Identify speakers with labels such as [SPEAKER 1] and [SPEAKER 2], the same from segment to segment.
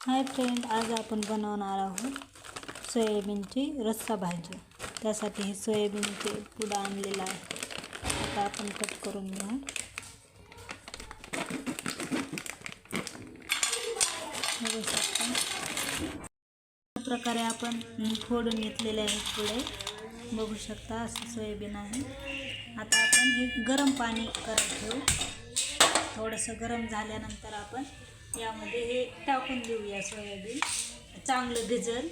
[SPEAKER 1] Hi friend आज आपण बनवणार आहोत सोयाबीनची रस्सा भाजी. त्यासाठी हे सोयाबीनचे पुडा आणलेला आहे. आता आपण कट करून घेऊ. बघू. अशा प्रकारे आपण फोडून घेतलेले आहेत पुढे. बघू शकता असं सोयाबीन आहे. आता आपण हे गरम पाणी करत ठेवू. थोडंसं गरम झाल्यानंतर आपण यामध्ये हे टाकून देऊया सोयाबीन. चांगलं भिजल.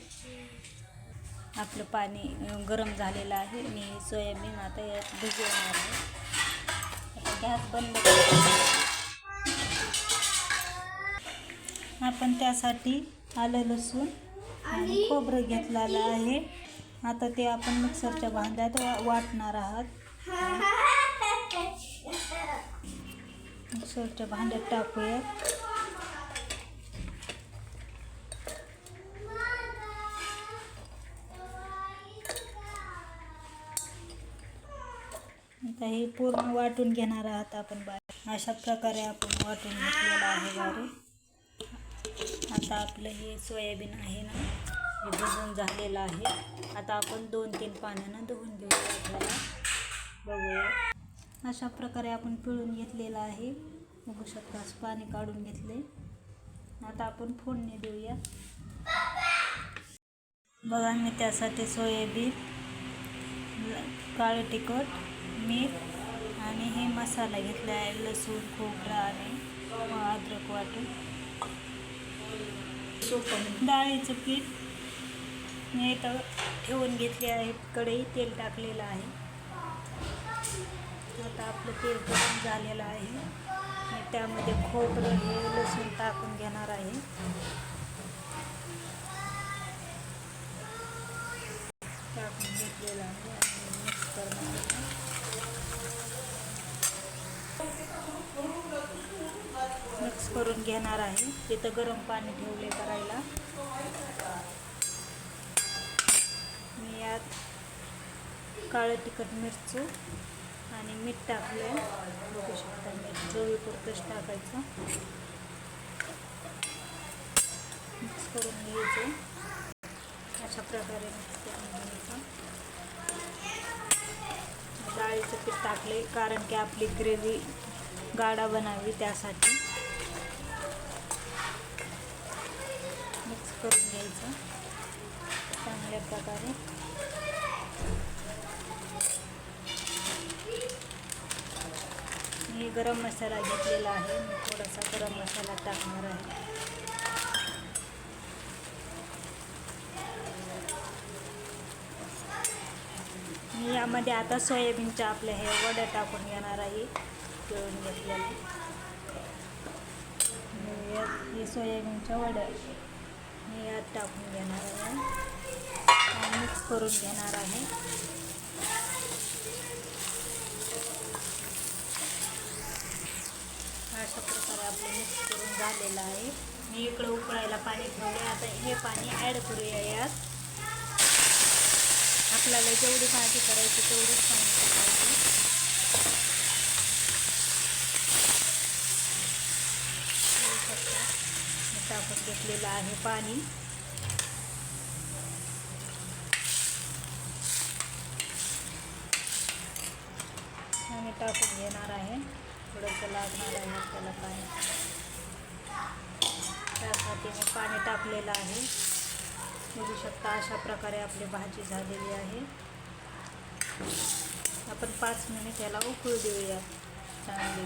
[SPEAKER 1] आपलं पाणी गरम झालेलं आहे. मी सोयाबीन आता यात भिजवणार आहे. आता गॅस बंद. आपण त्यासाठी आलं लसूण आणि खोबरं घेतलेलं आहे. आता ते आपण मिक्सरच्या भांड्यात वा- वाटणार आहात. मिक्सरच्या भांड्यात टाकूया आता हे पूर्ण वाटून घेणार आहात आपण बारीक अशा प्रकारे आपण वाटून घेतलेलं आहे बारीक आता आपलं हे सोयाबीन आहे ना हे भजून झालेलं आहे. आता आपण दोन तीन पाण्यानं धुवून घेऊया आपल्याला. बघूया. अशा प्रकारे आपण पिळून घेतलेलं आहे. बघू शकता असं पाणी काढून घेतले आता आपण फोडणी देऊया. बघा मी त्यासाठी सोयाबीन काळं तिखट मीठ आणि हे मसाला घेतला आहे लसूण खोबरा आणि अद्रक वाटून. डाळीचं पीठ मी इथं ठेवून घेतले आहे कढई तेल टाकलेलं आहे. आता आपलं तेल गरम झालेलं आहे. त्यामध्ये खोबरं हे लसूण टाकून घेणार आहे. टाकून घेतलेलं आहे. घेणार आहे. तिथं गरम पाणी ठेवले करायला. मी यात काळं तिखट मिरचू आणि मीठ टाकलं बघू शकता मीठ चवीपुरतंच टाकायचं. मिक्स करून घ्यायचं. अशा प्रकारे मिक्स करून घ्यायचं. डाळीचं पीठ टाकले कारण की आपली ग्रेव्ही गाढा बनावी त्यासाठी. मिक्स करून घ्यायचं. चांगल्या प्रकारे. मी गरम मसाला घेतलेला आहे. मी थोडासा गरम मसाला टाकणार आहे. मी यामध्ये आता सोयाबीनच्या आपल्या हे वड्या टाकून घेणार आहे. पिळून घेतलेल्या. यात हे सोयाबीनच्या वड्या. मी यात टाकून घेणार आहे. मिक्स करून घेणार आहे. अशा प्रकारे आपलं मिक्स करून झालेलं आहे. मी इकडं उकळायला पाणी ठेवले आता हे पाणी ॲड करूया यात. आपल्याला जेवढी भाजी करायची तेवढंच पाणी टाकायचं बघू शकता मी टाकून घेतलेलं आहे पाणी. आणि टाकून घेणार आहे. थोडंसं लागणार आहे आपल्याला पाणी. त्यासाठी मी पाणी टाकलेलं आहे. बघू शकता अशा प्रकारे आपली भाजी झालेली आहे. आपण पाच मिनिट याला उकळू देऊया चांगली.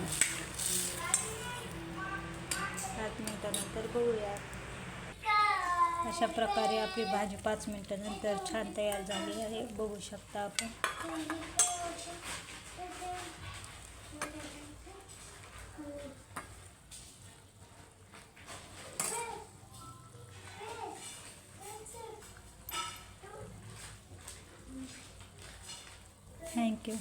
[SPEAKER 1] पाच मिनटानंतर बघूया अशा प्रकारे आपली भाजी पाच मिनिटानंतर छान तयार झाली आहे. बघू शकता आपण. थँक्यू